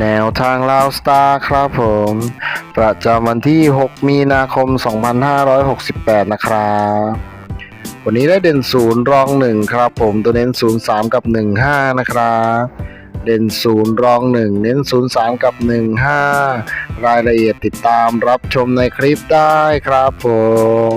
แนวทางลาวสตาร์ครับผม ประจำวันที่ 6 มีนาคม 2568 นะครับ วันนี้ได้เด่นศูนย์รองหนึ่งครับผมตัวเน้น03กับ15นะครับเด่นศูนย์รองหนึ่งเน้น03กับ15รายละเอียดติดตามรับชมในคลิปได้ครับผม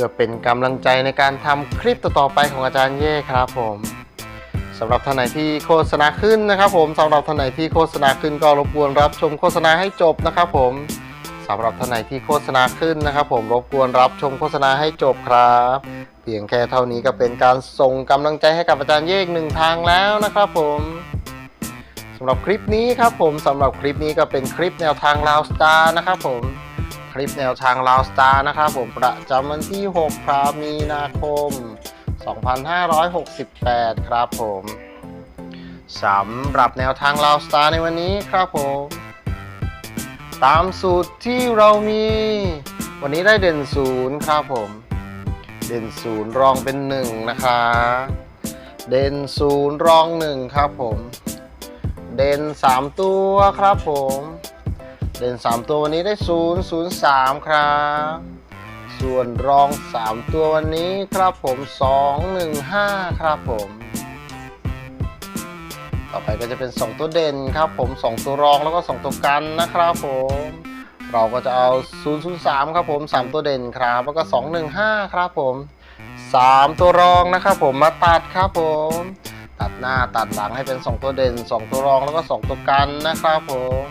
พื่อเป็นกำลังใจในการทำคลิปต่อๆไปของอาจารย์เย่ครับผมสำหรับท่านไหนที่โฆษณาขึ้นนะครับผมสำหรับท่านไหนที่โฆษณาขึ้นก็รบกวนรับชมโฆษณาให้จบนะครับผมสำหรับท่านไหนที่โฆษณาขึ้นนะครับ ผมรบกวนรับชมโฆษณาให้จบครับ เพียงแค่เท่านี้ก็เป็นการส่งกำลังใจให้กับอาจารย์เย่อีกหนึ่งทางแล้วนะครับผมสำหรับคลิปนี้ครับผมสำหรับคลิปนี้ก็เป็นคลิปแนวทางลาวสตาร์นะครับผม คลิปแนวทางลาวสตาร์นะครับผมประจำวันที่6ครับมีนาคม 2568 ครับผมสำหรับแนวทางลาวสตาร์ในวันนี้ครับผม ตามสูตรที่เรามี วันนี้ได้เด่นศูนย์ครับผม เด่นศูนย์รองเป็นหนึ่งนะคะ เด่นศูนย์รองหนึ่งครับผม เด่นสามตัวครับผม เด่น 3 ตัววันนี้ได้ 0 0 3 ครับ ส่วนรอง 3 ตัววันนี้ครับผม 2 1 5 ครับผม ต่อไปก็จะเป็น 2 ตัวเด่นครับผม 2 ตัวรองแล้วก็ 2 ตัวกันนะครับผม เราก็จะเอา 0 0 3 ครับผม 3 ตัวเด่นครับ แล้วก็ 2 1 5 ครับผม 3 ตัวรองนะครับผมมาตัดครับผม ตัดหน้าตัดหลังให้เป็น 2 ตัวเด่น 2 ตัวรองแล้วก็ 2 ตัวกันนะครับผม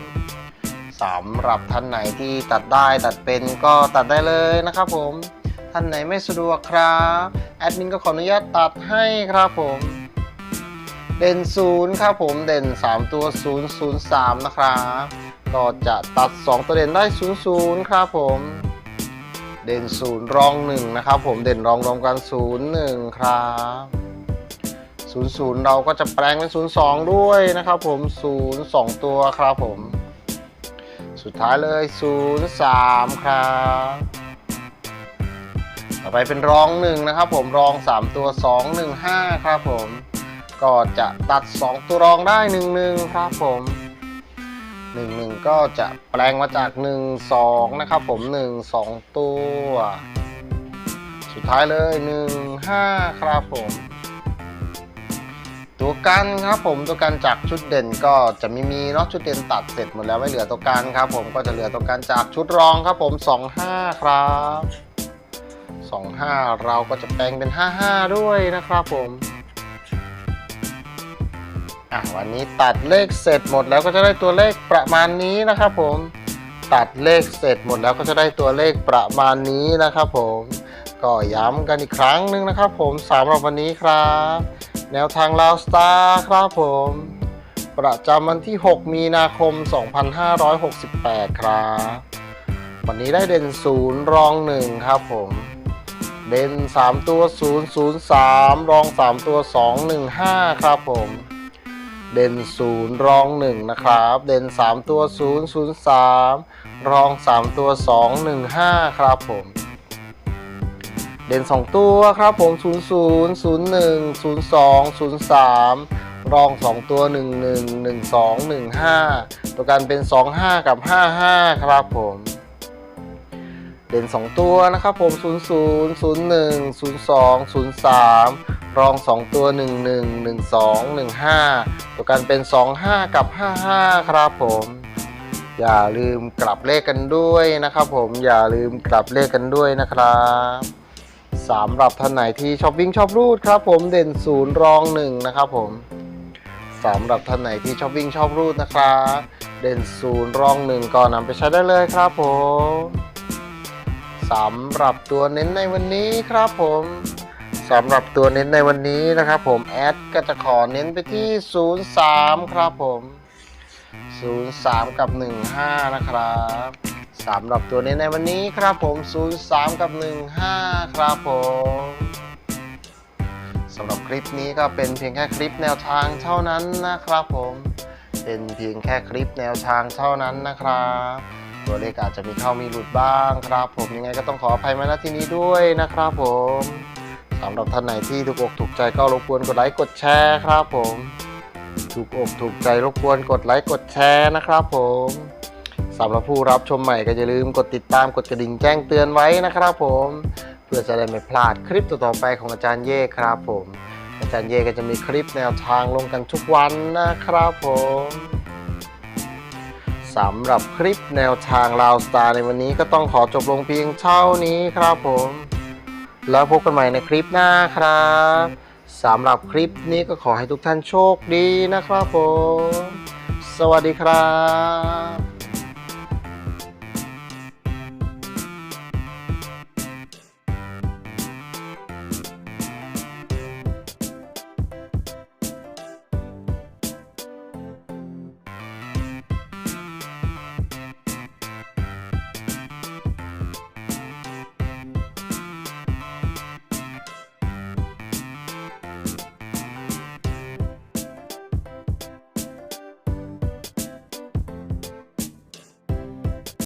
สำหรับท่านไหนที่ตัดได้ตัดเป็นก็ตัดได้เลยนะครับผม ท่านไหนไม่สะดวกครับแอดมินก็ขออนุญาตตัดให้ครับผม เด่นศูนย์ครับผมเด่น 3 ตัว 0 0 3 นะครับก็จะตัด 2 ตัวเด่นได้ 0 0 ครับผม เด่นศูนย์รอง 1 นะครับผมเด่นรองรวมกัน 0 1 ครับ0 0 เราก็จะแปลงเป็น 0 2 ด้วยนะครับผม 0 2 ตัวครับผม สุดท้ายเลย0 3ครับต่อไปเป็นรอง1นะครับผมรอง 3 ตัว 2 1 5 ครับผม ก็จะตัด 2 ตัวรองได้ 1 1 ครับผม1 1 ก็จะแปลงมาจาก 1 2 นะครับผม 1 2 ตัว สุดท้ายเลย 1 5 ครับผม ตัวกันครับผมตัวกันจากชุดเด่นก็จะไม่มีเนาะชุดเด่นตัดเสร็จหมดแล้วไม่เหลือตัวกันครับ ผมก็จะเหลือตัวกันจากชุดรองครับผม25ครับ25 เราก็จะแปลงเป็น 55 ด้วยนะครับผมอะวันนี้ตัดเลขเสร็จหมดแล้วก็จะได้ตัวเลขประมาณนี้นะครับผมตัดเลขเสร็จหมดแล้วก็จะได้ตัวเลขประมาณนี้นะครับผมก็ย้ำกันอีกครั้งหนึ่งนะครับผมสำหรับวันนี้ครับ แนวทางลาวสตาร์ครับผม ประจำวันที่ 6 มีนาคม 2568 ครับ วันนี้ได้เด่น 0 รอง 1 ครับผม เด่น 3 ตัว 003 รอง 3 ตัว 215 ครับผม เด่น 0 รอง 1 นะครับ เด่น 3 ตัว 003 รอง 3 ตัว 215 ครับผม เด่น 2 ตัวครับผม 0 0 0 1 0 2 0 3 รอง 2 ตัว 1 1 1 2 1 5 ตัวกันเป็น 2 5 กับ 5 5 ครับผม เด่น 2 ตัวนะครับผม 0 0 0 1 0 2 0 3 รอง 2 ตัว 1 1 1 2 1 5 ตัวกันเป็น 2 5 กับ 5 5 ครับผมอย่าลืมกลับเลขกันด้วยนะครับผมอย่าลืมกลับเลขกันด้วยนะครับ สำหรับท่านไหนที่ชอบวิ่งชอบรูดครับผมเด่นศูนย์รองหนึ่งนะครับผมสำหรับท่านไหนที่ชอบวิ่งชอบรูดนะครับเด่นศูนย์รองหนึ่งก็นำไปใช้ได้เลยครับผมสำหรับตัวเน้นในวันนี้ครับผมสำหรับตัวเน้นในวันนี้นะครับผมแอดก็จะขอเน้นไปที่ 03 ครับผม 03 กับ 15 นะครับ สำหรับตัวนี้ในวันนี้ครับผม 03 กับ 15 ครับผมสำหรับคลิปนี้ก็เป็นเพียงแค่คลิปแนวทางเท่านั้นนะครับผม เป็นเพียงแค่คลิปแนวทางเท่านั้นนะครับ ตัวเลขอาจจะมีเข้ามีหลุดบ้างครับ ผมยังไงก็ต้องขออภัยมาณที่นี้ด้วยนะครับผมสำหรับท่านไหนที่ถูกอกถูกใจก็รบกวนกดไลค์กดแชร์ครับผม ถูกอกถูกใจรบกวนกดไลค์กดแชร์นะครับผม สำหรับผู้รับชมใหม่ก็อย่าลืมกดติดตามกดกระดิ่งแจ้งเตือนไว้นะครับผม เพื่อจะได้ไม่พลาดคลิปต่อๆไปของอาจารย์เย่ครับผม อาจารย์เย่ก็จะมีคลิปแนวทางลงกันทุกวันนะครับผมสำหรับคลิปแนวทางลาวสตาร์ในวันนี้ก็ต้องขอจบลงเพียงเท่านี้ครับผม แล้วพบกันใหม่ในคลิปหน้าครับสำหรับคลิปนี้ก็ขอให้ทุกท่านโชคดีนะครับผม สวัสดีครับ